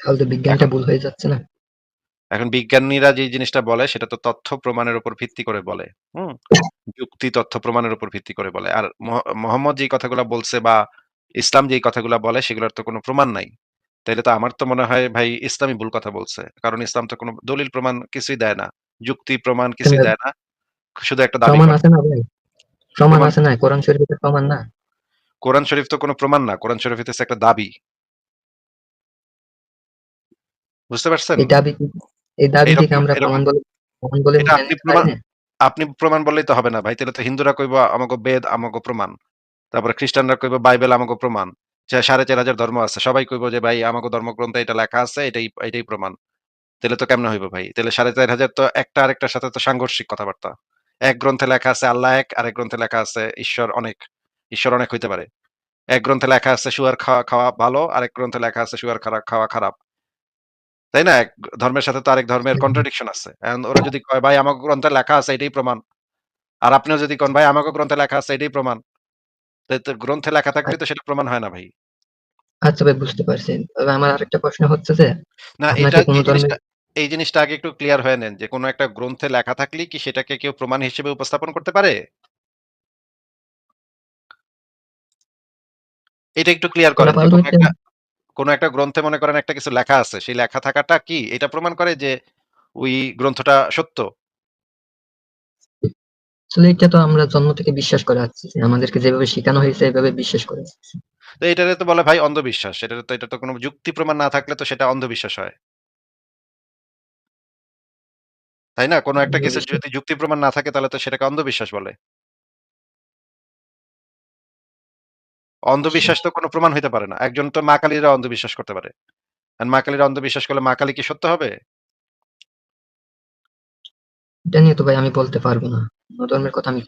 তাহলে তো বিজ্ঞানটা ভুল হয়ে যাচ্ছে না? এখন বিজ্ঞানীরা যে জিনিসটা বলে সেটা তো তথ্য প্রমাণের উপর ভিত্তি করে বলে। হুম? যুক্তি তথ্য প্রমাণের উপর ভিত্তি করে বলে। আর মোহাম্মদ যেই কথাগুলা বলছে বা ইসলাম যেই কথাগুলা বলে সেগুলোর তো কোনো প্রমাণ নাই। তাইলে তো আমার তো মনে হয় ভাই ইসলামই ভুল কথা বলছে। কারণ ইসলাম তো কোনো দলিল প্রমাণ কিছুই দেয় না। যুক্তি প্রমাণ কিছুই দেয় না। শুধু একটা দাবি প্রমাণ আছে না ভাই? প্রমাণ আছে না? কোরআন শরীফে প্রমাণ না? কোরআন শরীফ তো কোনো প্রমাণ না। কোরআন শরীফ হইতেছে একটা দাবি। বুঝতে পারছেন? এই দাবি এই দাবিটিকে এরকম আমরা প্রমাণ বলে প্রমাণ বলে আপনি প্রমাণ আপনি প্রমাণ বললেই তো হবে না ভাই। তাইলে তো হিন্দুরা কইবো আমাগো বেদ আমাগো প্রমাণ। তারপরে খ্রিস্টানরা কইবো বাইবেল আমাগো প্রমাণ। যে ৪৫০০ ধর্ম আছে। সবাই কইবো যে ভাই আমাগো ধর্মগ্রন্থে এটা লেখা আছে এটাই এটাই প্রমাণ। তাইলে তো কেমনে হইব ভাই? তাইলে ৪৫০০ তো একটা আরেকটার সাথে তো সাংঘর্ষিক কথাবার্তা। এক গ্রন্থে লেখা আছে আল্লাহ এক, আরেক গ্রন্থে লেখা আছে ঈশ্বর অনেক। ঈশ্বর অনেক হইতে পারে। এক গ্রন্থে লেখা আছে শুয়ার খাওয়া খাওয়া ভালো, আরেক গ্রন্থে লেখা আছে শুয়ার খারাপ খাওয়া খারাপ। তাই না? এক ধর্মের সাথে তো আরেক ধর্মের। কন্ট্রাডিকশন আছে। ওরা যদি কয় ভাই আমাগো গ্রন্থে লেখা আছে এটাই প্রমাণ। আর আপনিও যদি কোন ভাই আমাগো গ্রন্থে লেখা আছে এটাই প্রমাণ। গ্রন্থে লেখা আ থাকলেই তো সেটা প্রমাণ হয় না ভাই। আচ্ছা ভাই বুঝতে পারছি। তবে আমার আরেকটা প্রশ্ন হচ্ছে যে, না এটা এই জিনিসটা আগে একটু ক্লিয়ার হয়ে নেন যে কোন একটা গ্রন্থে লেখা থাকলেই কি সেটাকে কেউ প্রমাণ হিসেবে উপস্থাপন করতে পারে? এটা একটু ক্লিয়ার করেন কোন একটা গ্রন্থে মনে করেন একটা কিছু লেখা আছে। সেই লেখা থাকাটা কি এটা প্রমাণ করে যে ওই গ্রন্থটা সত্য? আসলে এটা তো আমরা জন্ম থেকে বিশ্বাস করে আসছি আমাদেরকে যেভাবে শিখানো হয়েছে এভাবে বিশ্বাস করে। তো এটারে তো বলে ভাই অন্ধবিশ্বাস। এটারে তো এটা তো কোন যুক্তি প্রমাণ না থাকলে তো সেটা অন্ধবিশ্বাস হয়। তাই না? কোন একটা কিছুর অন্ধবিশ্বাস যদি যুক্তি প্রমাণ না থাকে তাহলে তো সেটাকে অন্ধবিশ্বাস বলে। অন্ধবিশ্বাস তো কোন প্রমাণ হইতে পারে না। একজন তো মা কালীরা অন্ধবিশ্বাস করতে পারে। আর মা কালীরা অন্ধবিশ্বাস করলে মা কালী কি সত্য হবে? এটা নিয়ে তো ভাই আমি বলতে পারব না। ধর্মের কথা আমি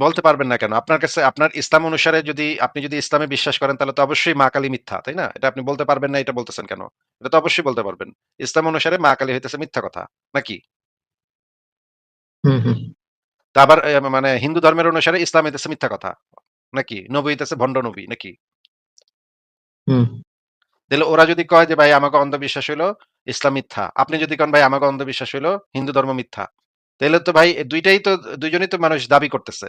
বলতে পারবেন না কেন? আপনার কাছে আপনার ইসলাম অনুসারে যদি আপনি যদি ইসলামে বিশ্বাস করেন তাহলে তো অবশ্যই মা কালী মিথ্যা, তাই না? এটা আপনি বলতে পারবেন না এটা বলতেছেন কেন? এটা তো অবশ্যই বলতে পারবেন। ইসলাম অনুসারে মা কালী হইতেছে মিথ্যা কথা। নাকি? হুম, আবার মানে হিন্দু ধর্মের অনুসারে ইসলাম হইতেছে মিথ্যা কথা। নাকি? নবী হইতেছে ভণ্ড নবী নাকি? তাইলে ওরা যদি কয় যে ভাই আমাকে অন্ধবিশ্বাস হইল ইসলাম মিথ্যা। আপনি যদি কন ভাই আমাকে অন্ধবিশ্বাস হইল হিন্দু ধর্ম মিথ্যা। তাইলে তো ভাই ২ টাই তো ২ জনই তো মানুষ দাবি করতেছে।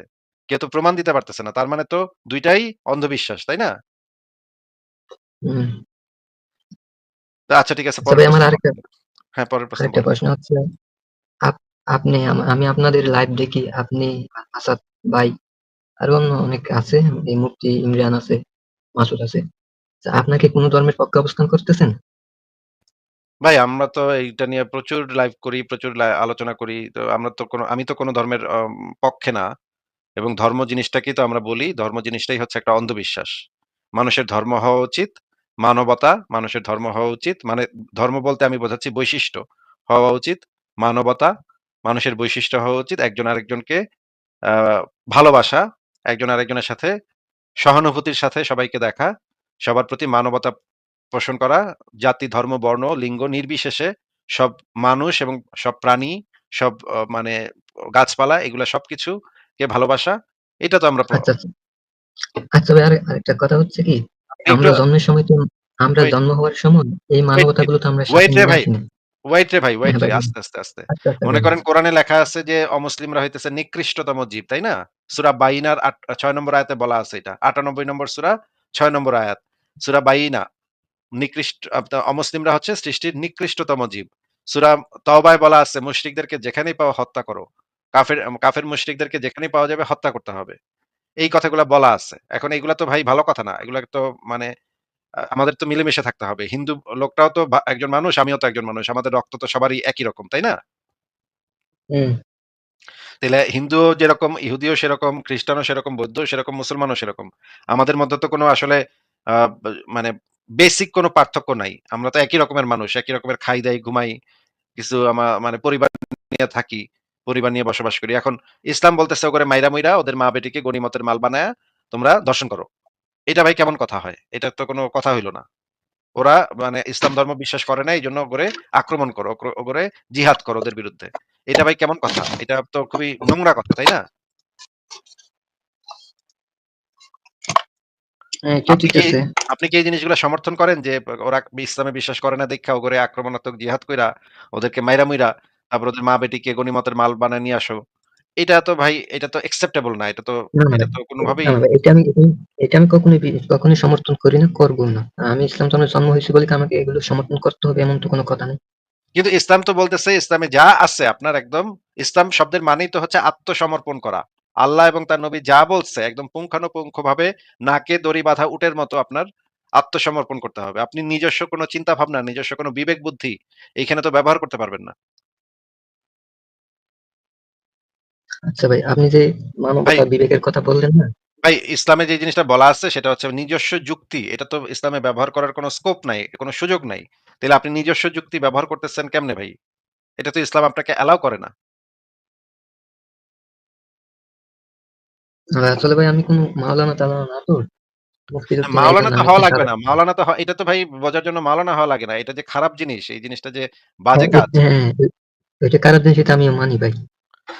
কেউ তো প্রমাণ দিতে পারতেছে না। তার মানে তো ২ টাই অন্ধবিশ্বাস, তাই না? আচ্ছা ঠিক আছে আচ্ছা আমার আরেকটা হ্যাঁ, পরের প্রশ্ন আরেকটা প্রশ্ন হচ্ছে আপনি আমি আপনাদের লাইভ দেখি। আপনি, আসাদ ভাই আরও অন্য অনেকে আছে। এই মুফতি ইমরান আছে, মাসুদ আছে। তা আপনারা কি কোন ধর্মের পক্ষে অবস্থান করতেছেন? ভাই আমরা তো এইটা নিয়ে প্রচুর লাইভ করি, প্রচুর আলোচনা করি। তো আমরা তো কোন আমি তো কোনো ধর্মের পক্ষে না। এবং ধর্ম জিনিসটাকেই তো আমরা বলি, ধর্ম জিনিসটাই হচ্ছে একটা অন্ধবিশ্বাস। মানুষের ধর্ম হওয়া উচিত মানবতা, মানুষের ধর্ম হওয়া উচিত মানে ধর্ম বলতে আমি বোঝাচ্ছি বৈশিষ্ট্য হওয়া উচিত, মানবতা, মানুষের বৈশিষ্ট্য হওয়া উচিত একজন আরেকজনকে ভালোবাসা, একজন আরেকজনের সাথে সহানুভূতির সাথে সবাইকে দেখা, সবার প্রতি মানবতা পোষণ করা, জাতি, ধর্ম, বর্ণ, লিঙ্গ নির্বিশেষে সব মানুষ এবং সব প্রাণী, সব মানে গাছপালা এগুলা সবকিছুকে ভালোবাসা। এটা তো আমরা আচ্ছা, আচ্ছা। আচ্ছা ভাই আরেকটা কথা হচ্ছে কি? আমরা জন্মের সময় তো আমরা জন্ম হওয়ার সময় এই মানবতাগুলো তো আমরা ওয়েট রে ভাই, ওয়েট রে ভাই, ওয়েট হ্যাঁ রে আস্তে, আস্তে, আস্তে। আচ্ছা, মনে। করেন কোরআনে লেখা আছে যে অমুসলিমরা হইতেছে নিকৃষ্টতম জীব, তাই না? সূরা বাইনার ছয় নম্বর আয়াতে বলা আছে এটা। ৯৮ নম্বর সুরা ছয় নম্বর আয়াত। সুরা বাইনা নিকৃষ্ট অমুসলিমরা হচ্ছে সৃষ্টির নিকৃষ্টতম জীব। সুরা তাওবায় বলা আছে মুশরিকদেরকে যেখানেই পাওয়া হত্যা করো। কাফের কাফের মুশরিকদেরকে যেখানেই পাওয়া যাবে হত্যা করতে হবে। এই কথাগুলা বলা আছে। এখন এগুলা তো ভাই ভালো কথা না। এগুলা তো মানে আমাদের তো মিলেমিশে থাকতে হবে। হিন্দু লোকটাও তো একজন মানুষ, আমিও তো একজন মানুষ। আমাদের রক্ত তো সবারই একই রকম, তাই না? হুম। তাইলে হিন্দুও যেরকম, ইহুদিও সেরকম, খ্রিস্টানও সেরকম, বৌদ্ধও সেরকম, মুসলমানও সেরকম। আমাদের মধ্যে তো কোনো আসলে মানে বেসিক কোনো পার্থক্য নাই। আমরা তো একই রকমের মানুষ। একই রকমের খাই, দাই, ঘুমাই। কিছু আমা মানে পরিবার নিয়ে থাকি। পরিবার নিয়ে বসবাস করি। এখন ইসলাম বলতেছে করে মাইরা-মুইরা ওদের মা-বেটিকে গনিমতের মাল বানায় তোমরা দর্শন করো। এটা ভাই কেমন কথা হয়? এটা তো কোনো কথা হইল না। ওরা মানে ইসলাম ধর্ম বিশ্বাস করে না। এইজন্য ওগরে আক্রমণ করো। ওগরে জিহাদ করো ওদের বিরুদ্ধে। এটা ভাই কেমন কথা? এটা তো খুবই নোংরা কথা, তাই না? হ্যাঁ, আপনি কি এই জিনিসগুলো সমর্থন করেন যে ওরা ইসলামে বিশ্বাস করে না দেইখা ওগরে আক্রমণাত্মক জিহাদ কইরা ওদেরকে মাইরা মুইরা তারপর ওদের মা-বেটিকে গনিমতের মাল বানায় নিয়ে আসো। এটা তো ভাই এটা তো acceptable না। এটা তো না, না এটা তো কোনভাবেই না, না ভাই। এটা আমি এটা আমি কখনোই বি কখনোই সমর্থন করি না, করবও না। আমি ইসলাম ধর্মে জন্ম হইছি বলে কি আমাকে এগুলো সমর্থন করতে হবে এমন তো কোনো কথা নেই। কিন্তু ইসলাম তো বলতেছে ইসলামে যা আছে আপনার একদম ইসলাম শব্দের মানেই তো হচ্ছে আত্মসমর্পণ করা। আল্লাহ এবং তার নবী যা বলছে একদম পুঙ্খানুপুঙ্খভাবে নাকে দড়ি বাঁধা উটের মতো আপনার আত্মসমর্পণ করতে হবে। আপনি নিজস্ব কোনো চিন্তা ভাবনা, নিজস্ব কোনো বিবেক বুদ্ধি এইখানে তো ব্যবহার করতে পারবেন না। আচ্ছা ভাই, আপনি যে মানবতা বিবেকের কথা বললেন না? ভাই ইসলামে যে জিনিসটা বলা আছে সেটা হচ্ছে নিজস্ব যুক্তি। এটা তো ইসলামে ব্যবহার করার কোনো স্কোপ নাই, কোনো সুযোগ নাই। তাইলে আপনি নিজস্ব যুক্তি ব্যবহার করতেছেন কেমনে ভাই? এটা তো ইসলাম আপনাকে অ্যালাও করে না। আসলে ভাই আমি কোনো মাওলানা-টাওলানা না তো। মাওলানা তো হওয়া লাগবে না। মাওলানা তো এটা তো ভাই বোঝার জন্য মাওলানা হওয়া লাগে না। এটা যে খারাপ জিনিস, এই জিনিসটা যে বাজে হ্যাঁ, কাজ। হ্যাঁ, ওইটা খারাপ জিনিস এটা আমি মানি ভাই।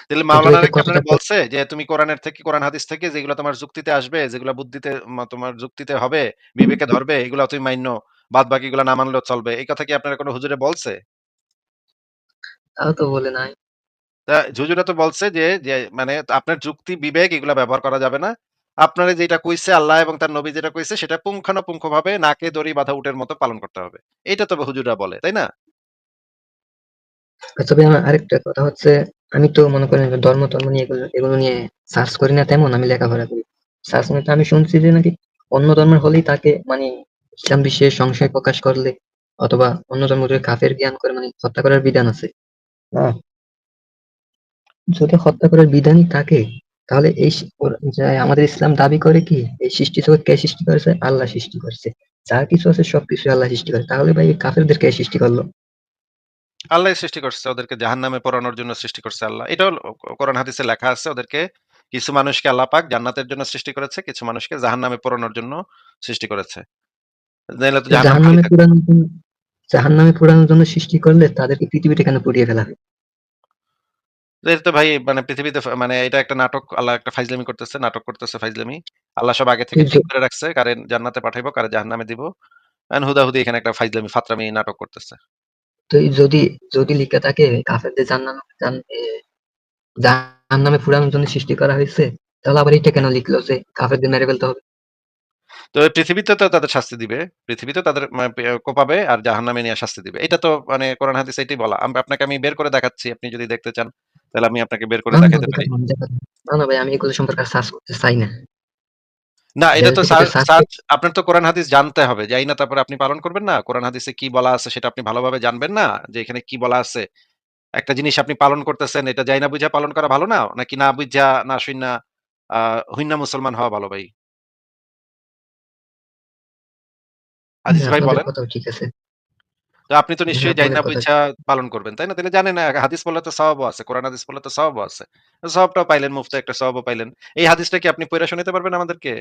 তাহলে এটা কি বলছে যে তুমি কোরআনের থেকে কোরআন হাদিস থেকে যেগুলো তোমার যুক্তিতে আসবে, যেগুলা বুদ্ধিতে তোমার যুক্তিতে হবে, বিবেকে ধরবে এগুলা তুমি মাইন্য। বাদ বাকিগুলা না মানলেও চলবে। এই কথা কি আপনারে কোন হুজুরে বলছে? তাও তো বলে নাই। হুজুরা তো বলছে যে, মানে আপনার যুক্তি বিবেক এগুলা ব্যবহার করা যাবে না। আপনারে যেটা কইছে আল্লাহ এবং তার নবী যেটা কইছে সেটা পুঙ্খানুপুঙ্খভাবে নাকে দড়ি বাঁধা উটের মতো পালন করতে হবে। এটা তো হুজুরা বলে, তাই না? আমার আরেকটা কথা হচ্ছে, আমি তো মনে করেন ধর্ম-টর্ম নিয়ে এগুলো এগুলো নিয়ে সার্চ করি না তেমন, আমি লেখাপড়া করি। সার্চ তো আমি শুনছি যে নাকি অন্য ধর্মের হলেই তাকে মানে ইসলাম বিশ্বে সংশয় প্রকাশ করলে অথবা অন্য ধর্মকে কাফের জ্ঞান করে মানে হত্যা করার বিধান আছে। হ্যাঁ? যদি হত্যা করার বিধানই থাকে, তাহলে এই যে আমাদের ইসলাম দাবি করে কি এই সৃষ্টি জগৎ কে সৃষ্টি করেছে? আল্লাহ সৃষ্টি করেছে। যা কিছু আছে সবকিছুই আল্লাহ সৃষ্টি করে। তাহলে ভাই কাফেরদের কে সৃষ্টি করল? আল্লাহই সৃষ্টি করছে। ওদেরকে জাহান্নামে পোড়ানোর জন্য সৃষ্টি করছে আল্লাহ। এটাও কোরআন হাদিসে লেখা আছে ওদেরকে কিছু মানুষকে আল্লাহ পাক জান্নাতের জন্য সৃষ্টি করেছে, কিছু মানুষকে জাহান্নামে পোড়ানোর জন্য সৃষ্টি করেছে। জাহান্নামে থাকবে। পোড়ানোর জন্য সৃষ্টি করলে তাদেরকে পৃথিবীতে কেন পুড়িয়ে ফেলা হয়? তো ভাই মানে পৃথিবীতে মানে এটা একটা নাটক। আল্লাহ একটা ফাইজলামি করতেছে, নাটক করতেছে ফাইজলামি। আল্লাহ সব আগে থেকে ঠিক করে রাখছে কারে জান্নাতে পাঠাইবো, কারে জাহান্নামে দিব। এখন হুদাহুদি এখানে একটা ফাইজলামি ফাতরামি নাটক করতেছে। তো যদি যদি লিখা থাকে কাফেরদের জান্নাম জান জাহান্নামে পোড়ানোর জন্য সৃষ্টি করা হয়েছে, তাহলে আবার এইটা কেন লিখলো যে কাফেরদের মেরে ফেলতে হবে? তো পৃথিবীতে তো তাদের শাস্তি দিবে। পৃথিবীতে তাদের কোপাবে আর জাহান্নামে নিয়ে শাস্তি দিবে। এটা তো মানে কোরআন হাদিসে এটাই বলা। আম আপনাকে আমি বের করে দেখাচ্ছি। আপনি যদি দেখতে চান, তাহলে আমি আপনাকে বের করে না পারি। না, না ভাই আমি এগুলো সম্পর্কে সার্চ করতে চাই না। না, এটা তো সার্চ আপনার তো কোরআন হাদিস জানতে হবে। যাই না তারপরে আপনি পালন করবেন না? কোরআন হাদিসে কি বলা আছে সেটা আপনি ভালোভাবে জানবেন না? যে এখানে কি বলা আছে? একটা জিনিস আপনি পালন করতেছেন, এটা যাই না বুইঝা পালন করা ভালো না? নাকি না বুইঝা, না শুইনা আ হইন্না মুসলমান হওয়া ভালো ভাই? আজিজ হ্যাঁ, ভাই বলেন। ঠিক আছে। তো আপনি তো হ্যাঁ, নিশ্চয়ই যাইনা আপনাদের কথা বুইঝা পালন করবেন, তাই না? তাইলে জানেন হাদিস পড়লে তো সওয়াবও আছে। কোরআন হাদিস পড়লে তো সওয়াবও আছে। সওয়াবটাও পাইলেন, মুফতে একটা সওয়াবও পাইলেন। এই হাদিসটা কি আপনি পইড়া শোনাইতে পারবেন আমাদেরকে?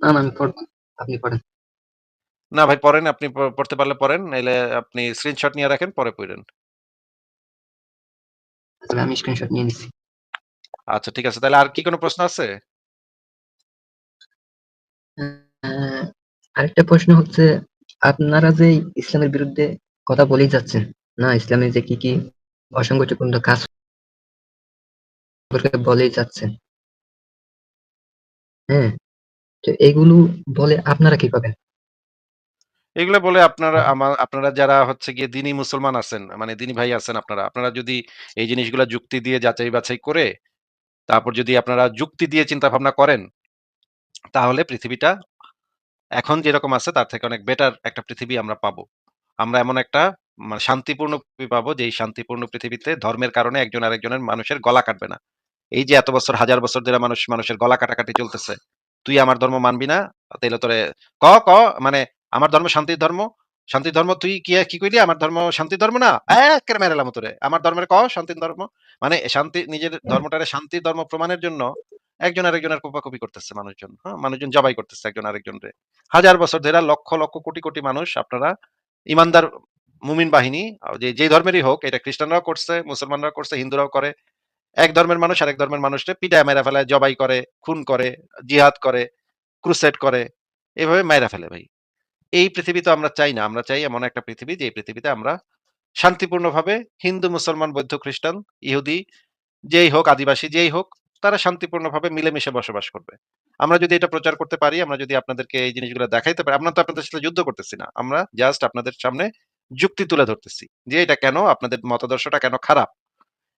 না, না আমি পড়ব না। আপনি পড়েন। না ভাই পড়েন, আপনি প পড়তে পারলে পড়েন। নাইলে আপনি স্ক্রিনশট নিয়ে রাখেন, পরে। তাহলে আমি স্ক্রিনশট নিয়ে নিচ্ছি। আচ্ছা ঠিক আছে। তাইলে আর কি কোন প্রশ্ন আছে? আরেকটা প্রশ্ন হচ্ছে আপনারা যে ইসলামের বিরুদ্ধে কথা বলেই যাচ্ছেন, না ইসলামের যে কি, কি অসংগঠিত কাজ সম্পর্কে বলেই যাচ্ছেন। হ্যাঁ? তো এগুলো বলে আপনারা কি পাবেন? এগুলা বলে আপনারা আমা আপনারা যারা হচ্ছে গিয়ে দ্বীনি মুসলমান আছেন, মানে দ্বীনি ভাই আছেন আপনারা। আপনারা যদি এই জিনিসগুলা যুক্তি দিয়ে যাচাই-বাছাই করে, তারপর যদি আপনারা যুক্তি দিয়ে চিন্তা ভাবনা করেন, তাহলে পৃথিবীটা এখন যেরকম আছে তার থেকে অনেক বেটার একটা পৃথিবী আমরা পাবো। আমরা এমন একটা মানে শান্তিপূর্ণ পৃথিবী পাবো, যেই শান্তিপূর্ণ পৃথিবীতে ধর্মের কারণে একজন আরেকজনের মানুষের গলা কাটবে না। এই যে এত বছর হাজার বছর ধরে মানুষ মানুষের গলা কাটাকাটি চলতেছে। তুই আমার ধর্ম মানবি না? তাইলে তোরে ক, ক মানে আমার ধর্ম শান্তির ধর্ম। শান্তির ধর্ম তুই কি কি কইলি? আমার ধর্ম শান্তির ধর্ম না? এক্কেরে মেরে এলামু তোরে। আমার ধর্মের ক শান্তির ধর্ম। মানে শান্তি নিজের ধর্মটারে শান্তির ধর্ম প্রমাণের জন্য একজন আরেকজনের কোপাকুপি করতেছে মানুষজন। হ্যাঁ? মানুষজন জবাই করতেছে একজন আরেকজনরে। হাজার বছর ধরে লক্ষ, লক্ষ কোটি, কোটি মানুষ আপনারা ইমানদার মুমিন বাহিনী যে যেই ধর্মেরই হোক এটা খ্রিস্টানরাও করছে, মুসলমানরাও করছে, হিন্দুরাও করে। এক ধর্মের মানুষ আরেক ধর্মের মানুষকে পিটায় মেরা ফেলায়, জবাই করে, খুন করে, জিহাদ করে, ক্রুসেড করে। এভাবে মাইরা ফেলে ভাই। এই পৃথিবী তো আমরা চাই না। আমরা চাই এমন একটা পৃথিবী যে পৃথিবীতে আমরা শান্তিপূর্ণভাবে হিন্দু, মুসলমান, বৌদ্ধ, খ্রিস্টান, ইহুদি যেই হোক, আদিবাসী যেই হোক, তারা শান্তিপূর্ণভাবে মিলেমিশে বসবাস করবে। আমরা যদি এটা প্রচার করতে পারি, আমরা যদি আপনাদেরকে এই জিনিসগুলো দেখাইতে পারি, আমরা তো আপনাদের সাথে যুদ্ধ করতেছি না। আমরা জাস্ট আপনাদের সামনে যুক্তি তুলে ধরতেছি। যে এটা কেন আপনাদের মতাদর্শটা কেন খারাপ।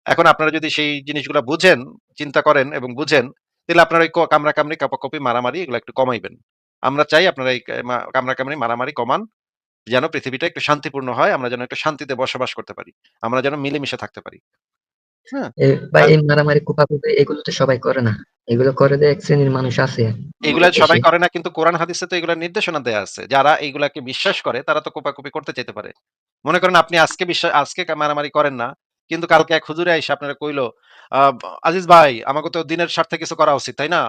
এখন আপনারা যদি সেই জিনিসগুলা বুঝেন, চিন্তা করেন এবং বুঝেন, তাহলে আপনারা ওই ক কামড়াকামড়ি, কাপাকাপি, মারামারি এগুলো একটু কমাইবেন। আমরা চাই আপনারা এই মা কামড়াকামড়ি, মারামারি কমান। যেন পৃথিবীটা একটু শান্তিপূর্ণ হয়। আমরা যেন একটু শান্তিতে বসবাস করতে পারি। আমরা যেন মিলেমিশে থাকতে পারি। হ্যাঁ? এ ভাই আর এই মারামারি, এগুলো তো সবাই করে না। এগুলো করে এক শ্রেণির মানুষ আছে এগুলা সবাই করে না কিন্তু কোরআন হাদিসে তো এগুলার নির্দেশনা দেয়া আছে। যারা এইগুলাকে বিশ্বাস করে তারা তো কোপাকুপি করতে চাইতে পারে। মনে করেন আপনি আজকে আজকে মারামারি করেন না। কিন্তু কালকে এক হুজুরে আইসা আপনারে কইলো, "আজিজ ভাই আমাকে তো দিনের স্বার্থে কিছু করা উচিত, তাই না?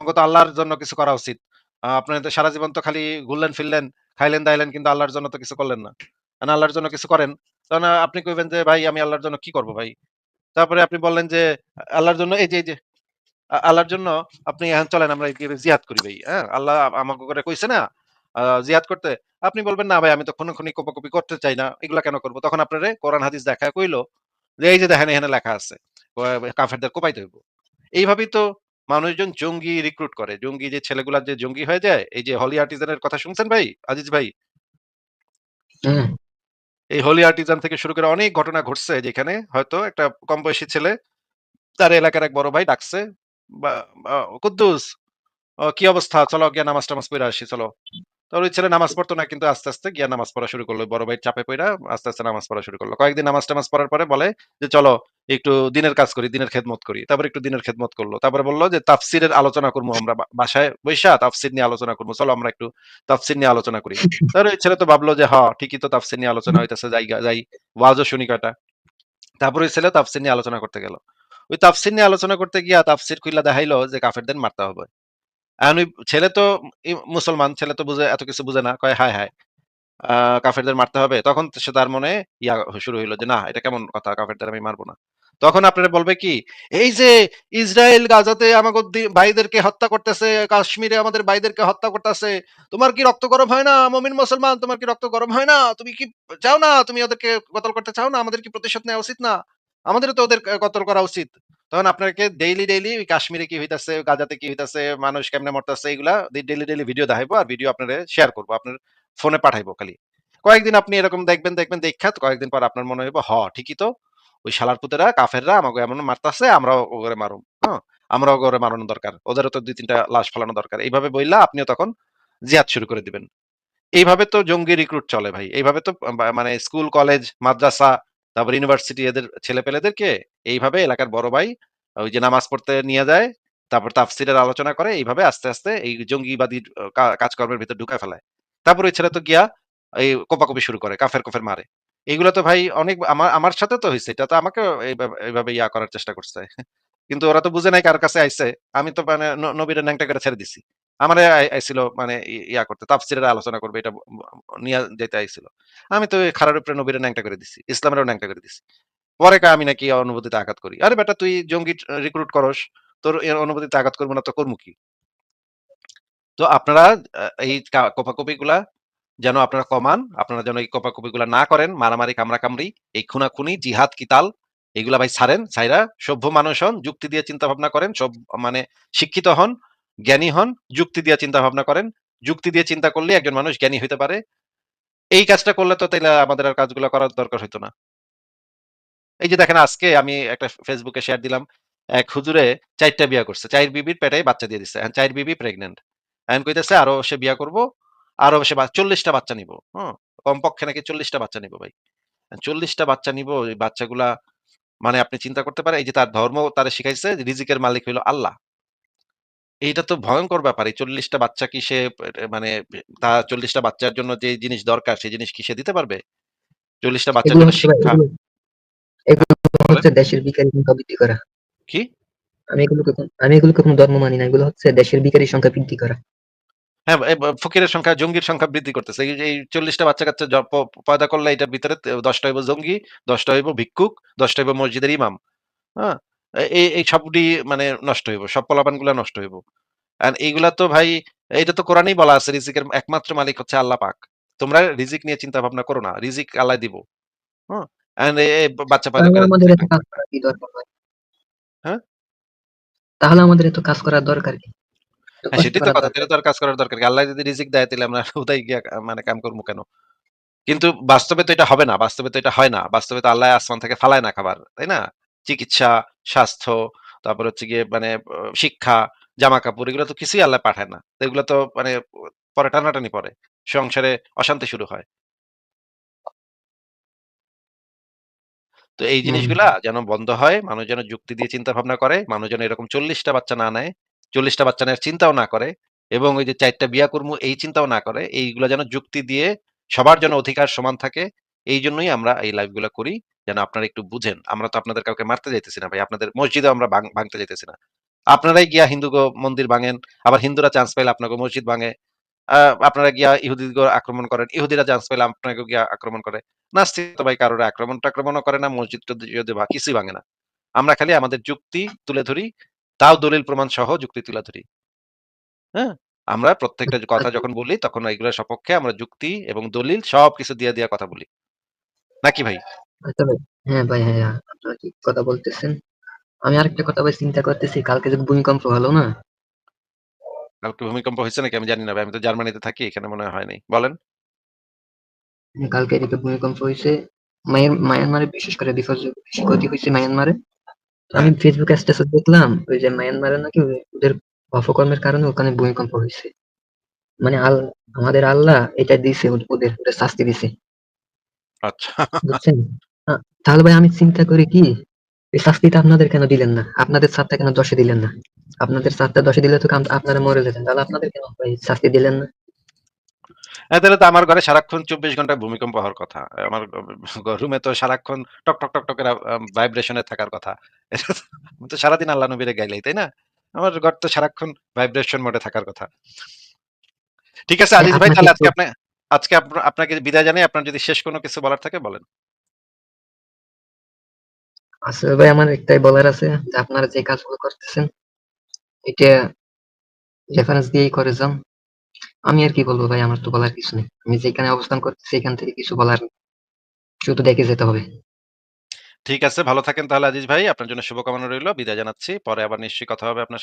আমাকে তো আল্লাহর জন্য কিছু করা উচিত। আপনারা তো সারা জীবন তো খালি ঘুরলেন ফিরলেন, খাইলেন দাইলেন কিন্তু আল্লাহর জন্য তো কিছু করলেন না। এখন আল্লাহর জন্য কিছু করেন। তখন আপনি কইবেন যে, "ভাই আমি আল্লাহর জন্য কি করব ভাই?" তারপরে আপনি বললেন যে, "আল্লাহর জন্য এই যে, এই যে আল্লাহর জন্য আপনি এখন চলেন আমরা জিহাদ করি ভাই। হ্যাঁ? আল্লাহ আমাকে করে কইছে না জিহাদ করতে। আপনি বলবেন, "না ভাই আমি তো খুনোখুনি কোপাকুপি করতে চাই না। এগুলা কেন করব?" তখন আপনারে কোরআন হাদিস দেখা কইলো "এই যে দেখেন এখানে লেখা আছে। কাফেরদের কোপাইতে হইব।" এইভাবেই তো মানুষজন জঙ্গি রিক্রুট করে। জঙ্গি যে ছেলেগুলা যে জঙ্গি হয়ে যায়, এই যে হলি আর্টিজানের কথা শুনছেন ভাই? আজিজ ভাই? এই হোলি আর্টিজান থেকে শুরু করে অনেক ঘটনা ঘটছে যেখানে হয়তো একটা কম বয়সী ছেলে তার এলাকার এক বড় ভাই ডাকছে বা "কুদ্দুস কি অবস্থা? চলো গিয়া নামাজ-টামাজ পইড়া আসি চলো।" তো ওই ছেলে নামাজ পড়তো না কিন্তু আস্তে, আস্তে গিয়া নামাজ পড়া শুরু করল। বড় ভাইয়ের চাপে পইড়া আস্তে, আস্তে নামাজ পড়া শুরু করল। কয়েকদিন নামাজ-টামাজ পড়ার পরে বলে যে, "চলো একটু দিনের কাজ করি, দিনের খেদমত করি।" তারপরে একটু দিনের খেদমত করল। তারপরে বলল যে, "তাফসীরের আলোচনা করব আমরা বাসায় বইসা তাফসীর নিয়ে আলোচনা করব। চলো আমরা একটু তাফসীর নিয়ে আলোচনা করি।" তাহলে ওই ছেলে তো ভাবলো যে, "হ ঠিকই তো তাফসীর নিয়ে আলোচনা হইতেছে যাই যাই। ওয়াজও শুনি কয়টা।" তারপরে ওই ছেলে তাফসীর নিয়ে আলোচনা করতে গেল। ওই তাফসীর নিয়ে আলোচনা করতে গিয়া তাফসীর খুইলা দেখাইলো যে কাফেরদের মারতে হবে। এখন ওই ছেলে তো মুসলমান, ছেলে তো বুঝে এত কিছু বুঝে না। কয়, "হায়, হায়! কাফেরদের মারতে হবে?" তখন সে তার মনে ইয়া শুরু হইল যে, "না, এটা কেমন কথা? কাফেরদের আমি মারব না।" তখন আপনারে বলবে কি, "এই যে ইসরায়েল গাজাতে আমাগো দি ভাইদেরকে হত্যা করতেছে, কাশ্মীরে আমাদের ভাইদেরকে হত্যা করতেছে। তোমার কি রক্ত গরম হয় না? মমিন মুসলমান তোমার কি রক্ত গরম হয় না? তুমি কি চাও না? তুমি ওদেরকে কতল করতে চাও না? আমাদের কি প্রতিশোধ নেওয়া উচিত না? আমাদের তো ওদের কতল করা উচিত।" তখন আপনাকে ডেইলি, ডেইলি কাশ্মীরে কি হইতাছে, গাজাতে কি হইতাছে, মানুষ কেমনে মরতাছে এগুলা ডেইলি, ডেইলি ভিডিও দেখাইবো আর ভিডিও আপনারে শেয়ার করব। আপনার ফোনে পাঠাইবো খালি। কয়েকদিন আপনি এরকম দেখবেন, দেখবেন দেইখ্যা কয়েকদিন পর আপনার মনে হইব, "হ ঠিকই তো। ওই শালার পুতেরা কাফেররা আমাকে এমন মারতাছে আমরাও ওগরে মারুম। হ্যাঁ? আমরাও ওগরে মারানো দরকার। ওদেরও তো দুই তিনটা লাশ ফালানো দরকার।" এইভাবে বইলা আপনিও তখন জিহাদ শুরু করে দিবেন। এইভাবে তো জঙ্গি রিক্রুট চলে ভাই। এইভাবে তো মানে স্কুল, কলেজ, মাদ্রাসা, তারপর ইউনিভার্সিটি এদের ছেলেপেলেদেরকে এইভাবে এলাকার বড় ভাই ওই যে নামাজ পড়তে নিয়ে যায়, তারপর তাফসীরের আলোচনা করে। এইভাবে আস্তে, আস্তে এই জঙ্গিবাদী কাজকর্মের ভিতর ঢুকায় ফেলায়। তারপর ওই ছেলে তো গিয়া এই কোপাকপি শুরু করে। কাফের-কুফের মারে। এগুলা তো ভাই অনেক আমার আমার সাথে তো হয়েছে এটা তো আমাকে এইভাবে ইয়া করার চেষ্টা করছে। কিন্তু ওরা তো বুঝে নাই কার কাছে আইছে। আমি তো মানে নবীরে ন্যাংটা করে ছেড়ে দিছি। আমারে আই আইছিল মানে ইয়া করতে তাফসীরের আলোচনা করবে এটা নিয়া যাইতে আইছিল। আমি তো খাড়ার উপরে নবীরে ন্যাংটা করে দিছি। ইসলামেরও ন্যাংটা করে দিছি। পরে আমি নাকি অনুভূতিতে আঘাত করি। আরে বেটা তুই জঙ্গি রিক্রুট করস। তোর এ অনুভূতিতে আঘাত করব না তো করমু কি? তো আপনারা এই কা কোপাকুপিগুলা যেন আপনারা কমান। আপনারা যেন এই কোপাকুপিগুলা না করেন। মারামারি, কামড়াকামড়ি, এই খুনাখুনি, জিহাদ, কিতাল এগুলা ভাই ছাড়েন। ছাইড়া সভ্য মানুষ হন, যুক্তি দিয়ে চিন্তা ভাবনা করেন। সব মানে শিক্ষিত হন, জ্ঞানী হন, যুক্তি দিয়ে চিন্তা ভাবনা করেন। যুক্তি দিয়ে চিন্তা করলে একজন মানুষ জ্ঞানী হইতে পারে। এই কাজটা করলে তো তাইলে আমাদের আর কাজগুলা করার দরকার হইতো না। এই যে দেখেন আজকে আমি একটা এ শেয়ার দিলাম। এক হুজুরে ৪ টা বিয়া করছে। ৪ বিবির পেটে বাচ্চা দিয়ে। এখন ৪ বিবি প্রেগন্যান্ট। এখন কইতেছে আরও সে বিয়া করব। আরও সে বা ৪০ টা বাচ্চা নিব। হুম? কমপক্ষে নাকি চল্লিশটা বাচ্চা নিব ভাই। ৪০ টা বাচ্চা নিব, এই বাচ্চাগুলা মানে আপনি চিন্তা করতে পারেন এই যে তার ধর্ম তারে শিখাইছে রিজিকের মালিক হইল আল্লাহ। এইটা তো ভয়ঙ্কর ব্যাপার। এই চল্লিশটা বাচ্চা কি সে মানে তা চল্লিশটা বাচ্চার জন্য যে জিনিস দরকার সেই জিনিস কি সে দিতে পারবে? ৪০ টা বাচ্চার জন্য শিক্ষা এগুলো এগুলো। হচ্ছে দেশের ভিখারির সংখ্যা বৃদ্ধি করা। কি? আমি এগুলোকে কোন আমি এগুলোকে কোন ধর্ম মানি না। এগুলো হচ্ছে দেশের ভিখারির সংখ্যা বৃদ্ধি করা। হ্যাঁ, ফকিরের সংখ্যা, জঙ্গির সংখ্যা বৃদ্ধি করতেছে। এই ৪০ বাচ্চা-কাচ্চা প পয়দা করলে এটার ভিতরে ১০ হইব জঙ্গি, ১০ টা হইব ভিক্ষুক, দশটা হইব মসজিদের ইমাম। হ্যাঁ? এই এই সবটি মানে নষ্ট হইব। সব পোলাপানগুলা নষ্ট হইব। আর এইগুলা তো ভাই এটা তো কোরআনেই বলা আছে রিজিকের একমাত্র মালিক হচ্ছে আল্লাহ পাক। তোমরা রিজিক নিয়ে চিন্তা ভাবনা করো না। রিজিক আল্লাহ দিব। এ বাচ্চা পয়দা তাহলে আমাদের এত কাজ করার কি দরকার হ্যাঁ? তাহলে আমাদের এত কাজ করার দরকার কি? হ্যাঁ, সেটাই তো কথা। তাহলে তো আর কাজ করার দরকার কি? আল্লাহ যদি রিজিক দেয় তাহলে আমরা হুদায় গিয়া মানে কাম করব কেন? কিন্তু বাস্তবে তো এটা হবে না। বাস্তবে তো এটা হয় না। বাস্তবে তো আল্লাহ আসমান থেকে ফালায় না খাবার। তাই না? চিকিৎসা, স্বাস্থ্য, তারপর হচ্ছে গিয়ে মানে শিক্ষা, জামা-কাপড় এগুলো তো কিছুই আল্লাহ পাঠায় না। এগুলো তো মানে পরে টানাটানি পড়ে। সংসারে অশান্তি শুরু হয়। তো এই। জিনিসগুলা যেন বন্ধ হয়। মানুষ যেন যুক্তি দিয়ে চিন্তা ভাবনা করে। মানুষ যেন এরকম চল্লিশটা বাচ্চা না নেয়। চল্লিশটা বাচ্চা নেওয়ার চিন্তাও না করে। এবং ওই যে চারটা বিয়া করমু এই চিন্তাও না করে। এইগুলা যেন যুক্তি দিয়ে সবার জন্য অধিকার সমান থাকে। এই জন্যই আমরা এই লাইভগুলা করি। যেন আপনারা একটু বুঝেন। আমরা তো আপনাদের কাউকে মারতে যাইতেছি না ভাই। আপনাদের মসজিদেও আমরা ভাঙতে যাইতেছি না। আপনারাই গিয়া হিন্দু মন্দির ভাঙেন। আবার হিন্দুরা চান্স পাইলে আপনাকে মসজিদ ভাঙে। আপনারা গিয়া ইহুদিকে আক্রমণ করেন। ইহুদিরা চান্স পাইলে আপনাকেও গিয়া আক্রমণ করে। নাস্তিক তো ভাই কারোর আক্রমণ-টাক্রমণও করে না, মসজিদ-টসজিদ যদি কিছুই ভাঙে না। আমরা খালি আমাদের যুক্তি তুলে ধরি। তাও দলিল প্রমাণ সহ যুক্তি তুলে ধরি। হ্যাঁ? আমরা প্রত্যেকটা কথা। যখন বলি তখন এগুলোর সপক্ষে আমরা যুক্তি এবং দলিল সবকিছু দিয়ে দিয়া কথা বলি। নাকি ভাই? আচ্ছা ভাই। হ্যাঁ ভাই, হ্যাঁ, হ্যাঁ। আপনারা ঠিক কথা বলতেছেন। আমি আরেকটা কথা ভাই চিন্তা করতেছি কালকে যে ভূমিকম্প হলো না? কালকে ভূমিকম্প হইছে নাকি? আমি জানি না ভাই। আমি তো জার্মানিতে থাকি। এখানে মনে হয় হয়নি। বলেন। কালকে এদিকে ভূমিকম্প হইছে। মায়ান মায়ানমারে বিশেষ করে বিপর্যয় বেশি ক্ষতি হইছে মায়ানমারে। তো আমি হ্যাঁ। ফেসবুকে স্ট্যাটাস দেখলাম ওই যে মায়ানমারে নাকি ওই ওদের অপকর্মের কারণে ওখানে ভূমিকম্প হয়েছে মানে আল আমাদের আল্লাহ এটা দিছে ওদের ওদের শাস্তি দিছে। আচ্ছা। বুঝছেন? তাহলে ভাই আমি চিন্তা করি কি, এই শাস্তিটা আপনাদের কেন দিলেন না? আপনাদের ছাড়টা কেন ১০ এ দিলেন না? আপনাদের ১০ এ দিলে তো আপনারা মরে যেতেন। তাহলে আপনাদের কেন ভাই শাস্তি দিলেন না? হ্যাঁ, তাহলে তো আমার ঘরে সারাক্ষণ ২৪ ঘন্টায় ভূমিকম্প হওয়ার কথা। আমার রুমে তো সারাক্ষণ টক, টক, টক, টক করে আ ভাইব্রেশন থাকার কথা। তো সারাদিন আল্লাহ নবীরে গাইলাই, তাই না? আমার ঘর তো সারাক্ষণ ভাইব্রেশন মোড থাকার কথা। ঠিক আছে হ্যাঁ, আজিজ ভাই তাহলে আজকে আপনি আজকে আপনাকে বিদায় জানাই। আপনার যদি শেষ কোনো কিছু বলার থাকে বলেন। আসলে ভাই আমার একটাই বলার আছে যে আপনারা যে কাজগুলো করতেছেন, এটা রেফারেন্স দিয়েই করে যান। আমি আর কি বলব ভাই আমার তো বলার কিছু নেই। আমি যেখানে অবস্থান করতেছি সেখান থেকে কিছু বলার। শুধু দেখে যেতে হবে। ঠিক আছে ভালো থাকেন তাহলে আজিজ ভাই। আপনার জন্য শুভকামনা রইল বিদায় জানাচ্ছি। পরে আবার নিশ্চয়ই কথা হবে আপনার